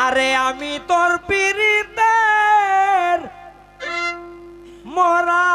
আরে আমি তোর পিড়িতের মরা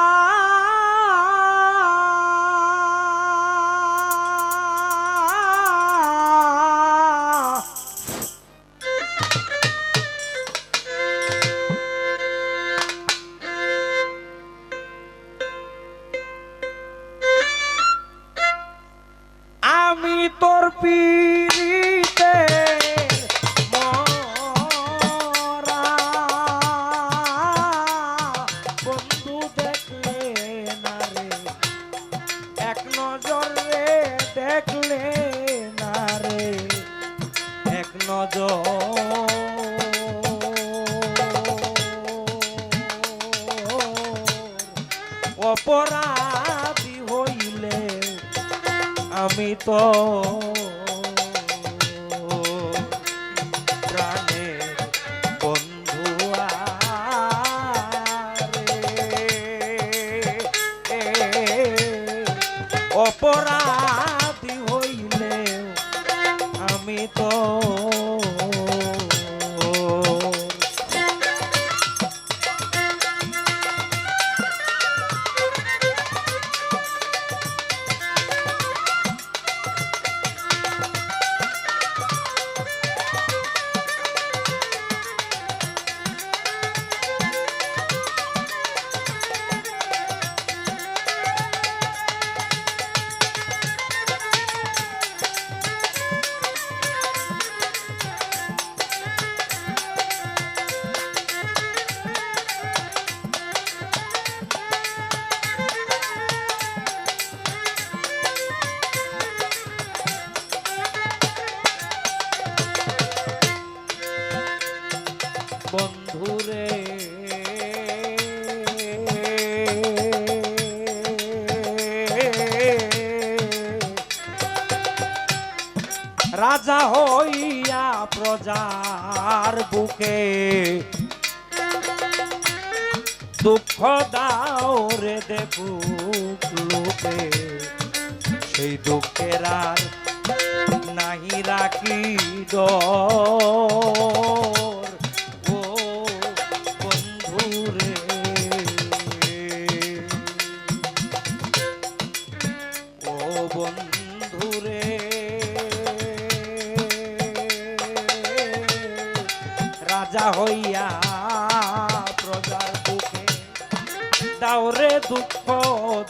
অপরাধী হইলে আমি তো অপরাধী রাজা হইয়া প্রজার বুকে। দুঃখ দাও রে দেবুকে সেই দুঃখের আর নাহি রাখি ডর দাওরে দুঃখ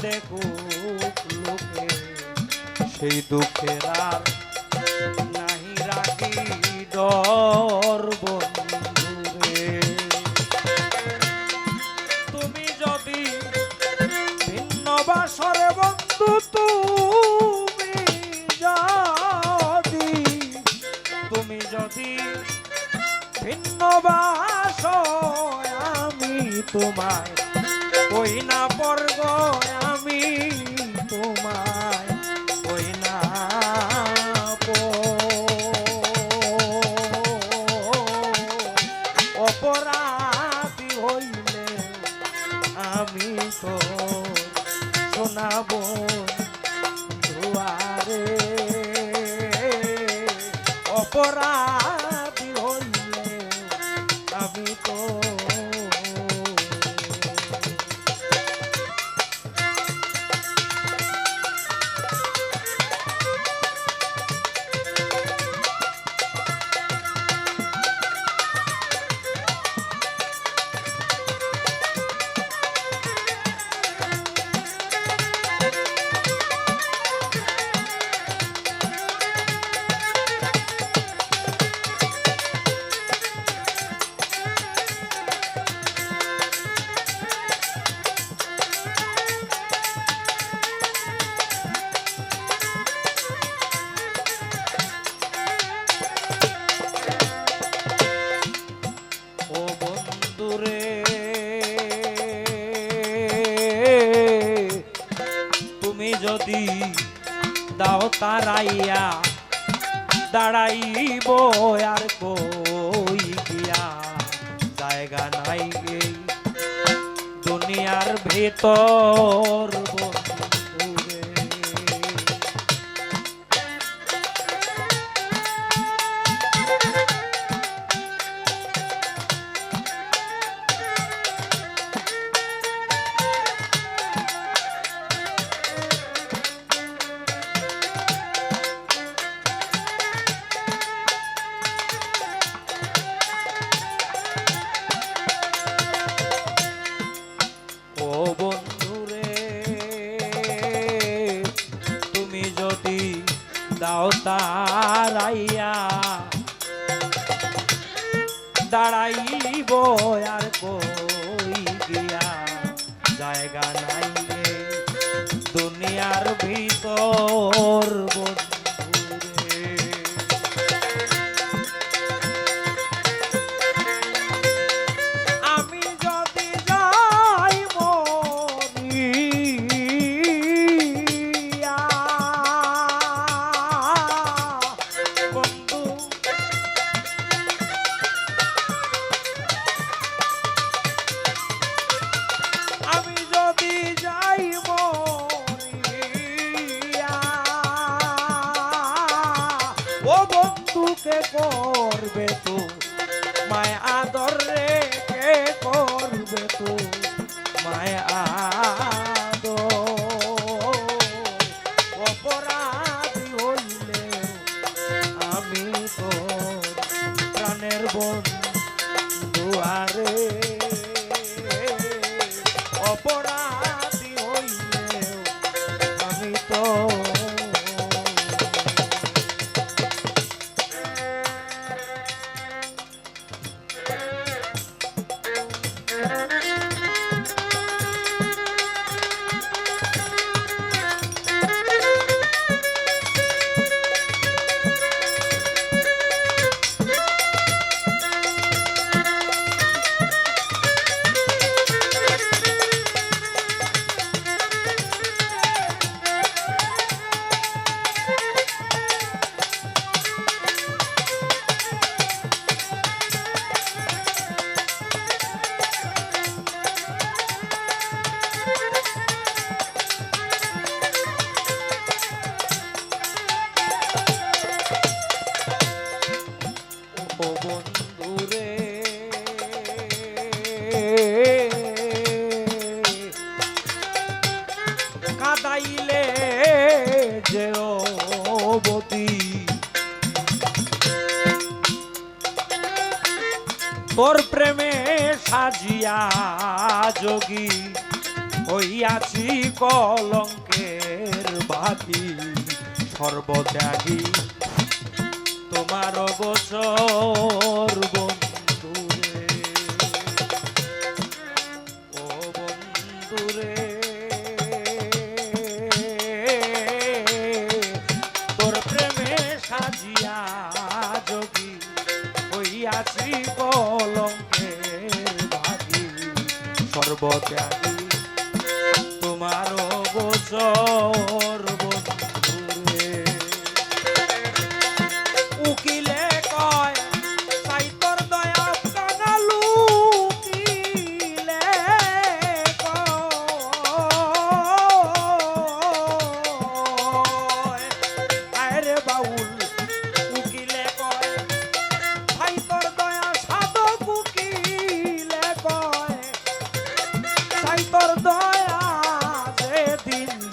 দেখুক লোকে। সেই দুঃখের আর নাহি রাখি ডর বন্ধুরে। তুমি যদি ভিন্ন বাসরে বন্ধু, তুমি যদি তুমি যদি ভিন্ন বাস আমি তোমায় ওই না পর্গ আমি তোমায় কইনা অপরাধী হইলে আমি তো শোনাব যদি দাও তারাইয়া দাঁড়াইব আর কই গিয়া? জায়গা নাই এই দুনিয়ার ভেতর। যাইয়া দাঁড়াইব আর কই গিয়া? জায়গা নাই দুনিয়ার ভিতর বন্ধুরে করবে তো? মায় আদর রে করবে তো? মায় আদর। অপরাধী হইলে আমি তো প্রাণের বন্ধু। বন্ধুরে কাদাইলে যে অবতী তোর প্রেমে সাজিয়া যোগী হইয়াছি কলঙ্কের বাতি। সর্বত্যাগী তোমার গোচর বন্ধুরে ও বন্ধুরে তোর প্রেমে সাজিয়া যোগী হইয়াছি কলঙ্কের ভাগী সর্বত্যাগী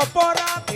অপরাধী